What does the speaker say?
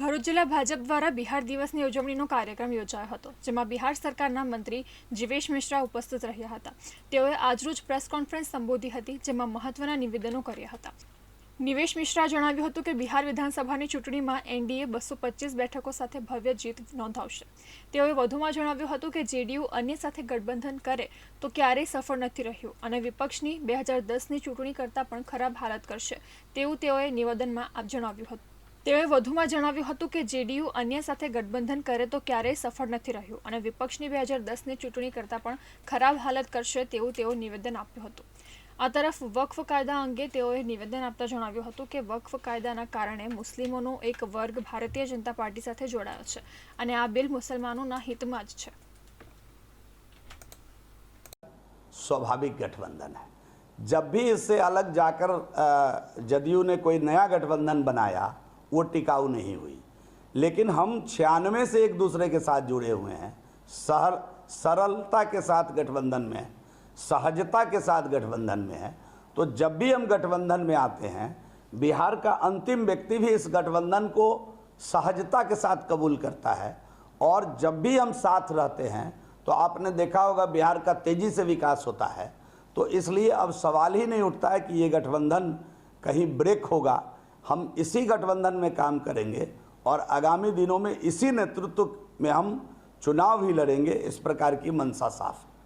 ભરૂચ જિલ્લા ભાજપ દ્વારા બિહાર દિવસની ઉજવણીનો કાર્યક્રમ યોજાયો હતો, જેમાં બિહાર સરકારના મંત્રી જીવેશ મિશ્રા ઉપસ્થિત રહ્યા હતા. તેઓએ આજરોજ પ્રેસ કોન્ફરન્સ સંબોધી હતી, જેમાં મહત્વના નિવેદનો કર્યા હતા. નિવેશ મિશ્રા જણાવ્યું હતું કે બિહાર વિધાનસભાની ચૂંટણીમાં એનડીએ બસો પચીસ બેઠકો સાથે ભવ્ય જીત નોંધાવશે. તેઓએ વધુમાં જણાવ્યું હતું કે જેડીયુ અન્ય સાથે ગઠબંધન કરે તો ક્યારેય સફળ નથી રહ્યું અને વિપક્ષની બે હજાર દસની ચૂંટણી કરતાં પણ ખરાબ હાલત કરશે, તેવું તેઓએ નિવેદનમાં જણાવ્યું હતું. તેઓએ વધુમાં જણાવ્યું હતું કે જેડીયુ અન્ય સાથે ગઠબંધન કરે તો ક્યારેય સફળ નથી રહ્યું અને વિપક્ષની બે હજાર દસની ચૂંટણી કરતાં પણ ખરાબ હાલત કરશે તેવું તેઓ નિવેદન આપ્યું હતું આ તરફ વક્ફ કાયદા અંગે તેઓએ નિવેદન આપતા જણાવ્યું હતું કે વક્ફ કાયદાના કારણે મુસ્લિમોનો એક વર્ગ ભારતીય જનતા પાર્ટી સાથે જોડાયો છે અને આ બિલ મુસલમાનોના હિતમાં જ છે स्वाभाविक गठबंधन है जब भी इससे अलग जाकर अ, जदयू ने कोई नया गठबंधन बनाया वो टिकाऊ नहीं हुई। लेकिन हम छियानवे से एक दूसरे के साथ जुड़े हुए हैं। सहर, सरलता के साथ गठबंधन में सहजता के साथ गठबंधन में है। तो जब भी हम गठबंधन में आते हैं, बिहार का अंतिम व्यक्ति भी इस गठबंधन को सहजता के साथ कबूल करता है। और जब भी हम साथ रहते हैं तो आपने देखा होगा बिहार का तेज़ी से विकास होता है। तो इसलिए अब सवाल ही नहीं उठता है कि ये गठबंधन कहीं ब्रेक होगा। हम इसी गठबंधन में काम करेंगे और आगामी दिनों में इसी नेतृत्व में हम चुनाव भी लड़ेंगे, इस प्रकार की मंशा साफ़। है